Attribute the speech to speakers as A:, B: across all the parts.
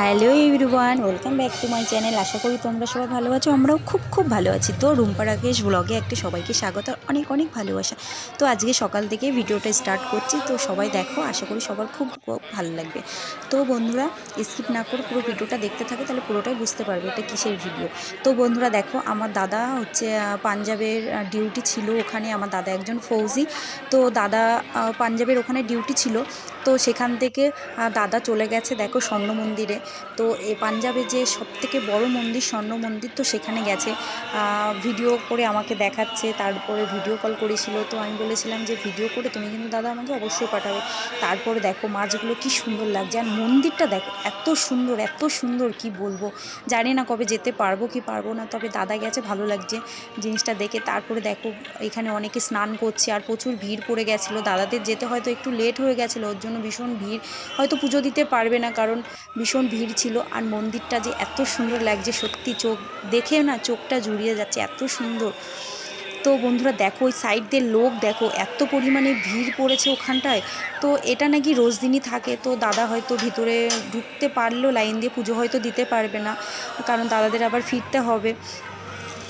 A: Hello everyone, welcome back to my channel. আশা করি তোমরা সবাই ভালো আছো, আমরাও খুব খুব ভালো আছি। তো রুম্পা রাকেশ ব্লগে একটি সবাইকে স্বাগত, অনেক অনেক ভালোবাসা। তো আজকে সকাল থেকে ভিডিওটা স্টার্ট করছি, তো সবাই দেখো, আশা করি সবার খুব ভালো লাগবে। তো বন্ধুরা স্কিপ না করে পুরো ভিডিওটা দেখতে থাকো, তাহলে পুরোটাই বুঝতে পারবে এটা কিসের ভিডিও তো বন্ধুরা দেখো, আমার দাদা হচ্ছে পাঞ্জাবের ডিউটি ছিল ওখানে, আমার দাদা একজন ফৌজি। তো দাদা পাঞ্জাবের ওখানে ডিউটি ছিল। তো সেখান থেকে দাদা চলে গেছে, দেখো স্বর্ণ মন্দিরে। তো এ পাঞ্জাবে যে সবথেকে বড় মন্দির, স্বর্ণ মন্দির তো সেখানে গেছে। ভিডিও করে আমাকে দেখাচ্ছে, তারপরে ভিডিও কল করেছিল। তো আমি বলেছিলাম যে, ভিডিও করে তুমি কিন্তু দাদা আমাকে অবশ্যই পাঠাবে। তারপরে দেখো, মাছগুলো কি সুন্দর লাগছে। আর মন্দিরটা দেখো, এত সুন্দর এত সুন্দর, কি বলব? জানি না কবে যেতে পারব কি পারব না, তবে দাদা গেছে, ভালো লাগছে জিনিসটা দেখে। তারপরে দেখো, এখানে অনেকে স্নান করছে আর প্রচুর ভিড় পড়ে গেছিল। দাদাদের যেতে হয়তো একটু লেট হয়ে গেছিল, ওর জন্য ভীষণ ভিড়। হয়তো পুজো দিতে পারবে না, কারণ ভীষণ ভিড় ছিল আর মন্দিরটা যে এত সুন্দর লাগছে, সত্যি চোখ দেখে না চোখটা জুড়িয়ে যাচ্ছে, এত সুন্দর। তো বন্ধুরা দেখো, ওই সাইড দিয়ে লোক দেখো, এত পরিমাণে ভিড় পড়েছে ওখানটায়। তো এটা নাকি রোজ দিনই থাকে, তো দাদা হয়তো ভিতরে ঢুকতে পারলেও লাইন দিয়ে পুজো হয়তো দিতে পারবে না, কারণ দাদাদের আবার ফিরতে হবে।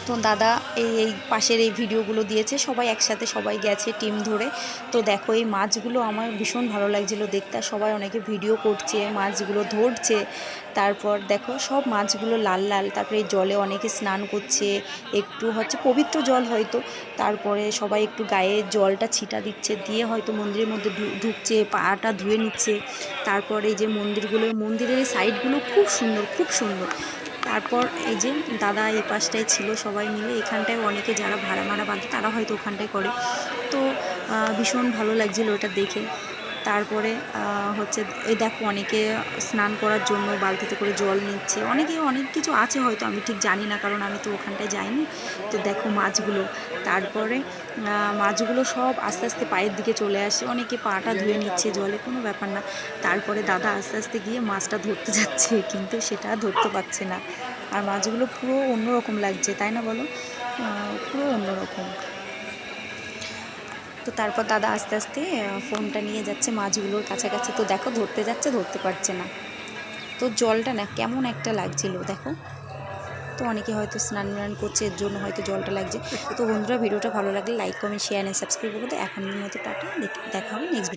A: তো দাদা এই এই পাশের এই ভিডিওগুলো দিয়েছে। সবাই একসাথে সবাই গেছে টিম ধরে। তো দেখো, এই মাছগুলো আমার ভীষণ ভালো লাগছিল দেখতে। সবাই অনেকে ভিডিও করছে, মাছগুলো ধরছে। তারপর দেখো, সব মাছগুলো লাল লাল। তারপরে জলে অনেকে স্নান করছে। একটু হচ্ছে পবিত্র জল হয়তো। তারপরে সবাই একটু গায়ে জলটা ছিটা দিচ্ছে। দিয়ে হয়তো মন্দিরের মধ্যে ঢুকছে, পাটা ধুয়ে নিচ্ছে। তারপরে এই যে মন্দিরগুলো, মন্দিরের সাইডগুলো খুব সুন্দর খুব সুন্দর। তারপর এই যে দাদা এই পাশটায় ছিল সবাই মিলে, এখানটায় অনেকে যারা ভাড়া মারা বাঁধে তারা হয়তো ওখানটায় করে। তো ভীষণ ভালো লাগছিল ওটা দেখে। তারপরে হচ্ছে, এই দেখো অনেকে স্নান করার জন্য বালতিতে করে জল নিচ্ছে। অনেকে, অনেক কিছু আছে হয়তো, আমি ঠিক জানি না, কারণ আমি তো ওখানটায় যাইনি। তো দেখো মাছগুলো। তারপরে মাছগুলো সব আস্তে আস্তে পায়ের দিকে চলে আসে। অনেকে পাটা ধুয়ে নিচ্ছে জলে, কোনো ব্যাপার না। তারপরে দাদা আস্তে আস্তে গিয়ে মাছটা ধরতে যাচ্ছে, কিন্তু সেটা ধরতে পারছে না। আর মাছগুলো পুরো অন্যরকম লাগছে, তাই না বলো? পুরো অন্যরকম। তো তারপর দাদা আস্তে আস্তে ফোনটা নিয়ে যাচ্ছে মাছগুলোর কাছাকাছি। তো দেখো, ধরতে যাচ্ছে, ধরতে পারছে না। তো জলটা না কেমন একটা লাগছিল, দেখো। তো অনেকে হয়তো স্নান টান করছে, এর জন্য হয়তো জলটা লাগছে। তো বন্ধুরা, ভিডিওটা ভালো লাগলে like comment share and subscribe করতে এখন মতো টাটা, দেখা হবে নেক্সট